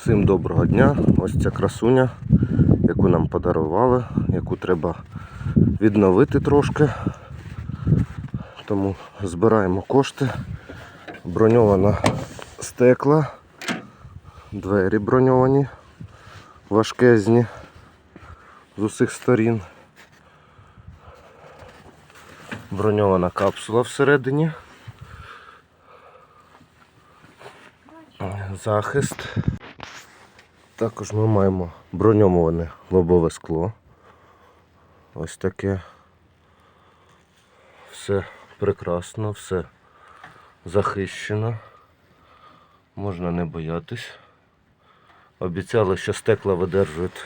Всім доброго дня. Ось ця красуня, яку нам подарували, яку треба відновити трошки. Тому збираємо кошти. Броньована стекла, двері броньовані, важкезні з усіх сторін. Броньована капсула всередині. Захист. Також ми маємо броньоване лобове скло. Ось таке. Все прекрасно, все захищено. Можна не боятись. Обіцяли, що стекла видержують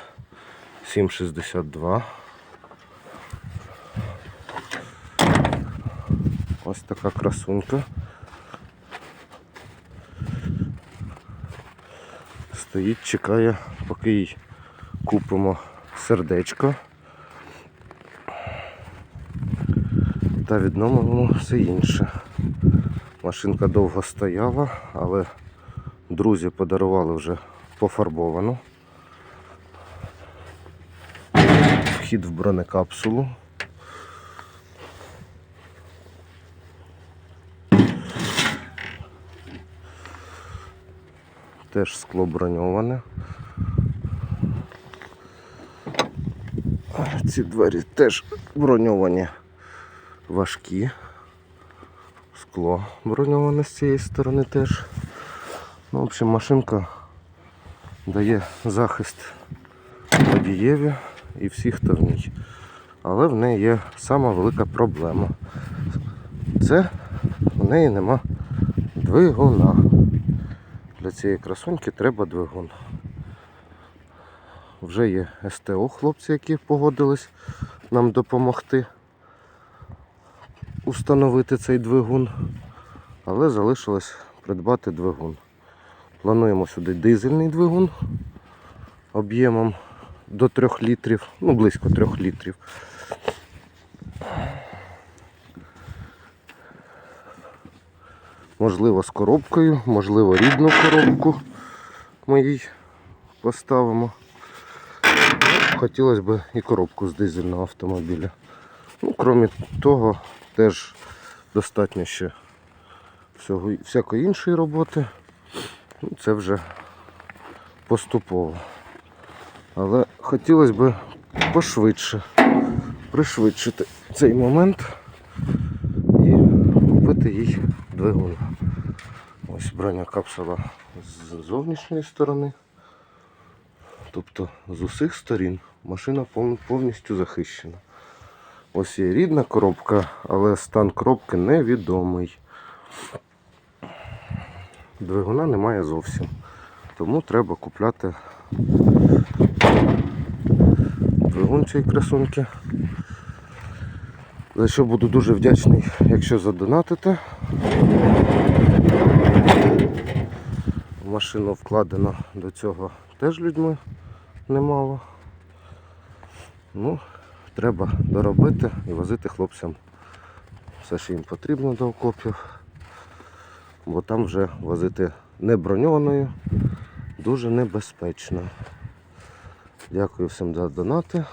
7,62. Ось така красунька. Стоїть, чекає, поки їй купимо сердечко. Та відновимо все інше. Машинка довго стояла, але друзі подарували вже пофарбовану. Вхід в бронекапсулу. Теж скло броньоване. Ці двері теж броньовані важкі. Скло броньоване з цієї сторони теж. Ну, в общем, машинка дає захист водієві і всіх, хто в ній. Але в неї є сама велика проблема. Це в неї нема двигуна. Для цієї красуньки треба двигун. Вже є СТО хлопці, які погодились нам допомогти установити цей двигун, але залишилось придбати двигун. Плануємо сюди дизельний двигун об'ємом до 3 літрів, ну близько 3 літрів. Можливо, з коробкою, можливо, рідну коробку ми їй поставимо. Хотілося б і коробку з дизельного автомобіля. Ну, крім того, теж достатньо ще всього, всякої іншої роботи. Ну, це вже поступово. Але хотілося б пошвидше пришвидшити цей момент купити їй двигун. Ось броня капсула з зовнішньої сторони. Тобто з усіх сторін машина повністю захищена. Ось є рідна коробка, але стан коробки невідомий. Двигуна немає зовсім. Тому треба купляти двигун цієї красунки. За що буду дуже вдячний, якщо задонатите. Машину вкладено до цього теж людьми немало. Ну, треба доробити і возити хлопцям все, що їм потрібно до окопів. Бо там вже возити не броньованою дуже небезпечно. Дякую всім за донати.